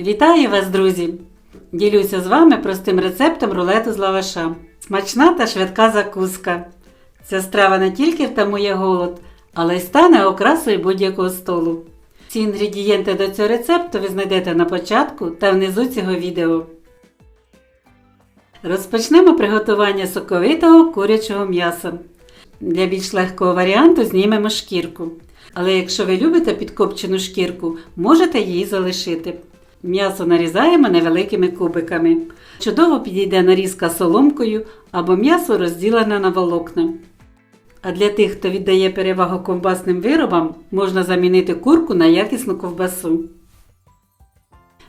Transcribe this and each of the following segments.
Вітаю вас, друзі! Ділюся з вами простим рецептом рулету з лаваша. Смачна та швидка закуска. Ця страва не тільки втамує голод, але й стане окрасою будь-якого столу. Ці інгредієнти до цього рецепту ви знайдете на початку та внизу цього відео. Розпочнемо приготування соковитого курячого м'яса. Для більш легкого варіанту знімемо шкірку. Але якщо ви любите підкопчену шкірку, можете її залишити. М'ясо нарізаємо невеликими кубиками. Чудово підійде нарізка соломкою або м'ясо розділене на волокна. А для тих, хто віддає перевагу ковбасним виробам, можна замінити курку на якісну ковбасу.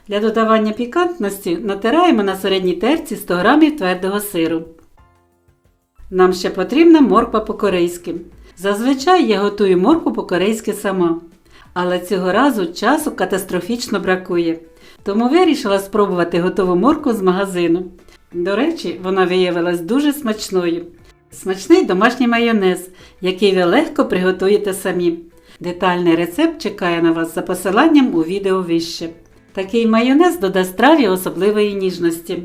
Для додавання пікантності натираємо на середній терці 100 г твердого сиру. Нам ще потрібна морква по-корейськи. Зазвичай я готую моркву по-корейськи сама. Але цього разу часу катастрофічно бракує. Тому вирішила спробувати готову моркву з магазину. До речі, вона виявилась дуже смачною. Смачний домашній майонез, який ви легко приготуєте самі. Детальний рецепт чекає на вас за посиланням у відео вище. Такий майонез додасть страві особливої ніжності.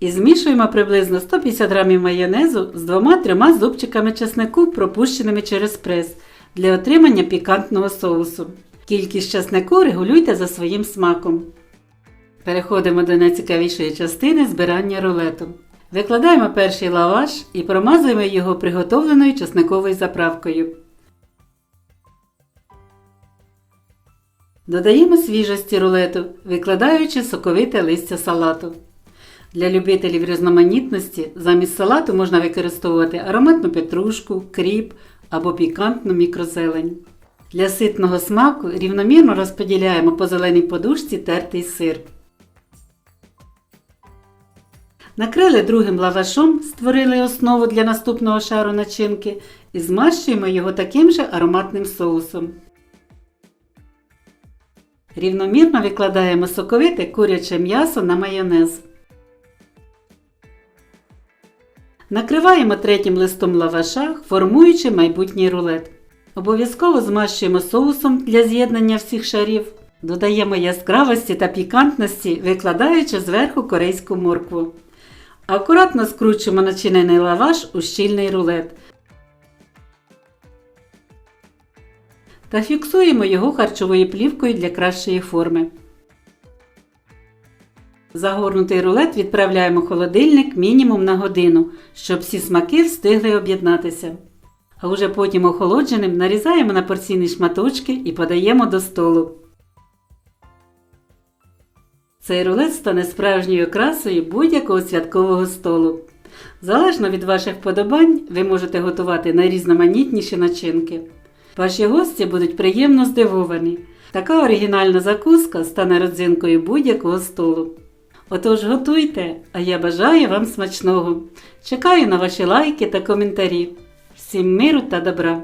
І змішуємо приблизно 150 г майонезу з 2-3 зубчиками чеснику, пропущеними через прес, для отримання пікантного соусу. Кількість чеснику регулюйте за своїм смаком. Переходимо до найцікавішої частини збирання рулету. Викладаємо перший лаваш і промазуємо його приготовленою чесниковою заправкою. Додаємо свіжості рулету, викладаючи соковите листя салату. Для любителів різноманітності замість салату можна використовувати ароматну петрушку, кріп або пікантну мікрозелень. Для ситного смаку рівномірно розподіляємо по зеленій подушці тертий сир. Накрили другим лавашом, створили основу для наступного шару начинки і змащуємо його таким же ароматним соусом. Рівномірно викладаємо соковите куряче м'ясо на майонез. Накриваємо третім листом лаваша, формуючи майбутній рулет. Обов'язково змащуємо соусом для з'єднання всіх шарів. Додаємо яскравості та пікантності, викладаючи зверху корейську моркву. Акуратно скручуємо начинений лаваш у щільний рулет. Та фіксуємо його харчовою плівкою для кращої форми. Загорнутий рулет відправляємо в холодильник мінімум на годину, щоб всі смаки встигли об'єднатися. А вже потім охолодженим нарізаємо на порційні шматочки і подаємо до столу. Цей рулет стане справжньою окрасою будь-якого святкового столу. Залежно від ваших вподобань, ви можете готувати найрізноманітніші начинки. Ваші гості будуть приємно здивовані. Така оригінальна закуска стане родзинкою будь-якого столу. Отож готуйте, а я бажаю вам смачного. Чекаю на ваші лайки та коментарі. Всім миру та добра!